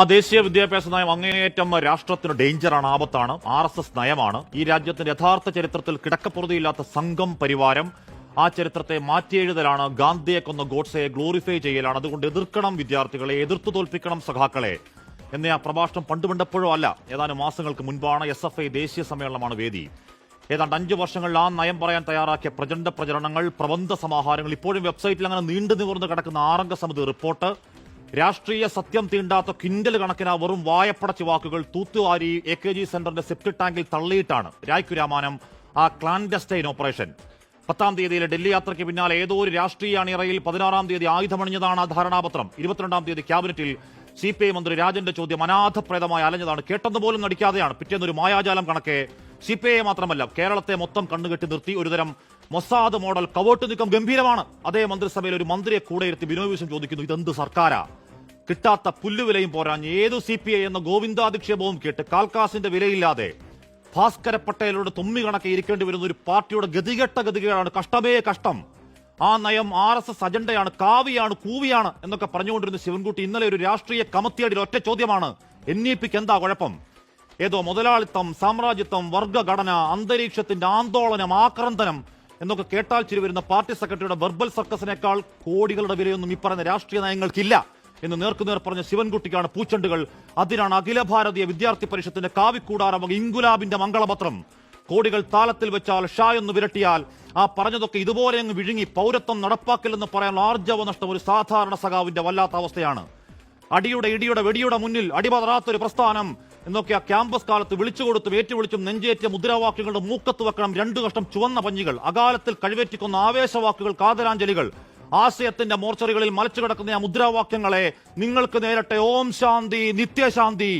ആ ദേശീയ വിദ്യാഭ്യാസ നയം അങ്ങേയറ്റം രാഷ്ട്രത്തിന് ഡേഞ്ചറാണ് ആപത്താണ് ആർ എസ് എസ് നയമാണ്. ഈ രാജ്യത്തിന്റെ യഥാർത്ഥ ചരിത്രത്തിൽ കിടക്കപ്പുറതിയില്ലാത്ത സംഘം പരിവാരം ആ ചരിത്രത്തെ മാറ്റിയെഴുതലാണ് ഗാന്ധിയെ കൊന്ന ഗോഡ്സയെ ഗ്ലോറിഫൈ ചെയ്യലാണ്. അതുകൊണ്ട് എതിർക്കണം വിദ്യാർത്ഥികളെ എതിർത്തു തോൽപ്പിക്കണം സഖാക്കളെ എന്ന ആ പ്രഭാഷണം പണ്ട് അല്ല ഏതാനും മാസങ്ങൾക്ക് മുൻപാണ് എസ് എഫ് ഐ ദേശീയ സമ്മേളനമാണ് വേദി. ഏതാണ്ട് അഞ്ചു വർഷങ്ങളിൽ ആ നയം പറയാൻ തയ്യാറാക്കിയ പ്രചണ്ഡ പ്രചരണങ്ങൾ പ്രബന്ധ സമാഹാരങ്ങൾ ഇപ്പോഴും വെബ്സൈറ്റിൽ അങ്ങനെ നീണ്ടു നിവർന്ന് കിടക്കുന്ന ആറംഗ സമിതി റിപ്പോർട്ട് രാഷ്ട്രീയ സത്യം തീണ്ടാത്ത കിൻഡൽ കണക്കിന് വെറും വായപ്പടച്ച് വാക്കുകൾ തൂത്തുവാരി എ കെ ജി സെന്ററിന്റെ സെപ്റ്റ് ടാങ്കിൽ തള്ളിയിട്ടാണ് രായ്ക്കു രാമാനം ആ ക്ലാൻഡസ്റ്റൈൻ ഓപ്പറേഷൻ പത്താം തീയതിയിലെ ഡൽഹി യാത്രയ്ക്ക് പിന്നാലെ ഏതോ ഒരു രാഷ്ട്രീയ അണിയറയിൽ പതിനാറാം തീയതി ആയുധമണിഞ്ഞതാണ് ആ ധാരണാപത്രം. ഇരുപത്തിരണ്ടാം തീയതി ക്യാബിനറ്റിൽ സി പി ഐ മന്ത്രി രാജന്റെ ചോദ്യം അനാഥപ്രേതമായി അലഞ്ഞതാണ്. കേട്ടെന്ന് പോലും നടിക്കാതെയാണ്. പിറ്റേന്നൊരു മായാജാലം കണക്കെ സി പി ഐ മാത്രമല്ല കേരളത്തെ മൊത്തം കണ്ണുകെട്ടി നിർത്തി. ഒരുതരം മൊസാദ് മോഡൽ കവോട്ട് നീക്കം ഗംഭീരമാണ്. അതേ മന്ത്രിസഭയിൽ ഒരു മന്ത്രിയെ കൂടെ ഇരുത്തി ബിനോയ് ചോദിക്കുന്നു ഇതെന്ത് സർക്കാരാ? കിട്ടാത്ത പുല്ലുവിലയും പോരാഞ്ഞ് ഏതു സി പി ഐ എന്ന ഗോവിന്ദാധിക്ഷേപവും കേട്ട് കാൽക്കാസിന്റെ വിലയില്ലാതെ ഭാസ്കര പട്ടേലോട് തുമ്മി കണക്കെ ഇരിക്കേണ്ടി വരുന്ന ഒരു പാർട്ടിയുടെ ഗതികെട്ട ഗതികേടാണ് കഷ്ടമേ കഷ്ടം. ആ നയം ആർ എസ് എസ് അജണ്ടയാണ് കാവിയാണ് കൂവിയാണ് എന്നൊക്കെ പറഞ്ഞുകൊണ്ടിരുന്ന ശിവൻകുട്ടി ഇന്നലെ ഒരു രാഷ്ട്രീയ കമത്തിയടിയിൽ ഒറ്റ ചോദ്യമാണ് എൻ ഇ പിക്ക് എന്താ കുഴപ്പം? ഏതോ മുതലാളിത്തം സാമ്രാജ്യത്വം വർഗഘടന അന്തരീക്ഷത്തിന്റെ ആന്തോളനം ആക്രന്തനം എന്നൊക്കെ കേട്ടാൽ ചിരി വരുന്ന പാർട്ടി സെക്രട്ടറിയുടെ വെർബൽ സർക്കസിനേക്കാൾ കോടികളുടെ വിലയൊന്നും ഈ രാഷ്ട്രീയ നയങ്ങൾക്കില്ല. എന്ന് നേർക്കുനേർ പറഞ്ഞ ശിവൻകുട്ടിക്കാണ് പൂച്ചണ്ടുകൾ. അതിനാണ് അഖില ഭാരതീയ വിദ്യാർത്ഥി പരിഷത്തിന്റെ കാവിക്കൂടാരം ഇംഗുലാബിന്റെ മംഗളപത്രം. കോടികൾ താലത്തിൽ വെച്ചാൽ ഷാ എന്ന് വിരട്ടിയാൽ ആ പറഞ്ഞതൊക്കെ ഇതുപോലെ അങ്ങ് വിഴുങ്ങി പൗരത്വം നടപ്പാക്കില്ലെന്ന് പറയാൻ ആർജവ നഷ്ടം ഒരു സാധാരണ സഖാവിന്റെ വല്ലാത്ത അവസ്ഥയാണ്. അടിയുടെ ഇടിയുടെ വെടിയുടെ മുന്നിൽ അടിപതറാത്തൊരു പ്രസ്ഥാനം എന്നൊക്കെ ആ ക്യാമ്പസ് കാലത്ത് വിളിച്ചു കൊടുത്തും ഏറ്റുവിളിച്ചും നെഞ്ചേറ്റിയ മുദ്രാവാക്യങ്ങളുടെ മൂക്കത്ത് വെക്കണം രണ്ടു കഷ്ടം ചുവന്ന പഞ്ഞികൾ. അകാലത്തിൽ കഴിവേറ്റിക്കൊന്ന ആവേശവാക്കുകൾ കാതരാഞ്ജലികൾ ആശയത്തിന്റെ മോർച്ചറികളിൽ മലച്ചു കിടക്കുന്ന ആ മുദ്രാവാക്യങ്ങളെ നിങ്ങൾക്ക് നേരട്ടെ ഓം ശാന്തി നിത്യശാന്തി